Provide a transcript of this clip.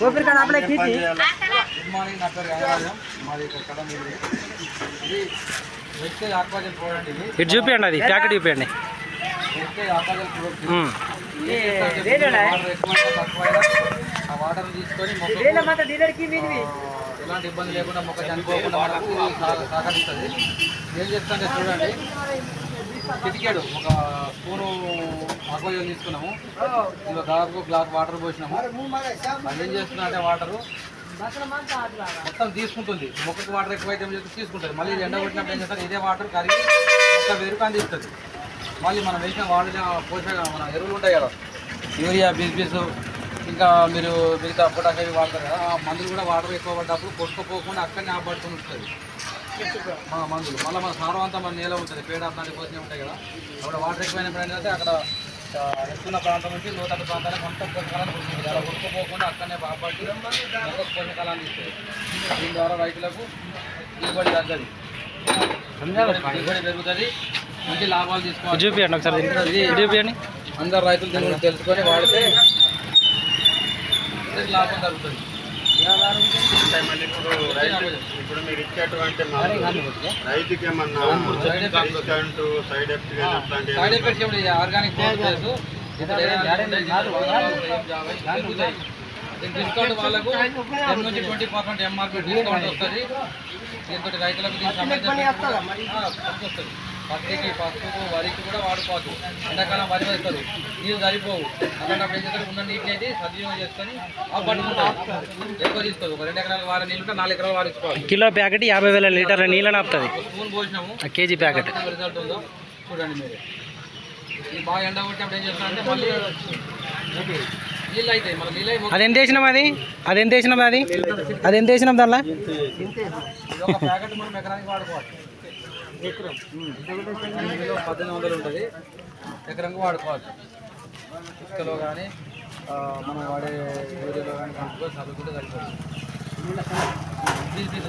ऊपर का आपने की थी గుడ్ మార్నింగ్ నా పేరు గంగరాజం మాది ఇక్కడ కడ మీది ఇది వెస్టేజ్ ఆక్వాజల్ ప్రోడక్ట్ ఇది ఇటు చూపించండి అది ప్యాకెట్ చూపించండి వెస్టేజ్ ఆక్వాజల్ ప్రోడక్ట్ ఉమ్. వాటర్ ఎక్కువైనా తక్కువైనా ఆ వాటర్ తీసుకొని మొక్కకు ये माता डीलर की मिल भी ఆ, ఎలాంటి ఇబ్బంది లేకుండా మొక్క చనిపోకుండా మనకు సహ- సహకరిస్తుంది ఏం చెప్తాంటే చూడండి చిటికాడు ఒక స్పూను ఆక్వాజల్ తీసుకున్నాము. ఇందులో దాదాపు గ్లాస్ వాటర్ పోసినాము. అది ఏం చేస్తున్నా అంటే వాటరు మొత్తం తీసుకుంటుంది. మొక్కకు వాటర్ ఎక్కువైతే ఏం తీసుకుంటుంది మళ్ళీ ఎండ కొట్టినప్పుడు ఏం చేస్తారు? ఇదే వాటర్ కరిగి మొక్క వేరుకు అందిస్తుంది. మళ్ళీ మనం వేసిన వాడిన పోషక మన ఎరువులు ఉంటాయి కదా. యూరియా బిస్బిస్ ఇంకా మీరు మిగతా పొటాష్ అవి వాడతారు కదా. ఆ మందులు కూడా వాటర్ ఎక్కువ పడ్డప్పుడు కొట్టుకుపోకుండా అక్కడనే ఆపడుతూ ఉంటుంది మా మందులు. మళ్ళీ మన సారవంతం అంతా మన నేల ఉంటుంది. పేడ అట్లాంటి పోతూనే ఉంటాయి కదా. అక్కడ వాటర్ ఎక్కువైనప్పుడు ఏంటంటే అక్కడ ఎక్కువ ప్రాంతం నుంచి లోతట్టు ప్రాంతానికి మొత్తం పోషకాలను ఉంటుంది అలా కొట్టుకుపోకుండా అక్కడనే బాపట్టి మొత్తం పోషకాలను ఇస్తుంది దీని ద్వారా రైతులకు దిగుబడి తగ్గదు దిగుబడి పెరుగుతుంది. మంచి లాభాలు తీసుకోవాలి. చూపించండి ఒకసారి చూపించండి అందరు రైతులు తెలుసుకొని వాడితే లాభం జరుగుతుంది మళ్ళీ ఇప్పుడు రైతు ఇప్పుడు మీరు ఇచ్చేటువంటి రైతుకి ఏమన్నా discount side effect organic discount వాళ్ళకు టెన్ నుంచి ట్వంటీ పర్సెంట్ ఎంఆర్పీ డిస్కౌంట్ వస్తుంది. దీంతో రైతులకు దీనికి ఖర్చు వస్తుంది పత్తికి పసుపుకు వరికి కూడా వాడుకోవచ్చు ఎండాకాలం వరి వేస్తారు నీళ్ళు సరిపోవు ఏం చేస్తారు? ఉన్న నీటిని అయితే సద్వినియోగం చేసుకొని పట్టుకుంటారు ఎక్కువ తీసుకోదు. ఒక రెండు ఎకరాలు వారి నీళ్ళు నాలుగు ఎకరాలు వారించుకోవాలి కిలో ప్యాకెట్ యాభై వేల లీటర్ల నీళ్ళని ఆపుతుంది స్పూన్ పోసినాము. ఆ కేజీ ప్యాకెట్. రిజల్ట్ ఉందో చూడండి మీరు. ఇది బాగా ఎండ కొట్టినప్పుడు ఏం చేస్తారంటే మళ్ళీ అది ఎంత వేసినాం అది? అది ఎంత వేసినాం అది? అది ఎంత వేసినాం దానిలో? పద్దెనిమిది వందలు ఉంటుంది. ఎకరంగా వాడుకోవచ్చు ఇసుకలో కానీ మనం వాడే యూరియాలో కానీ కలుపుకొని చదువుకుంటే సరిపోతుంది. తీసి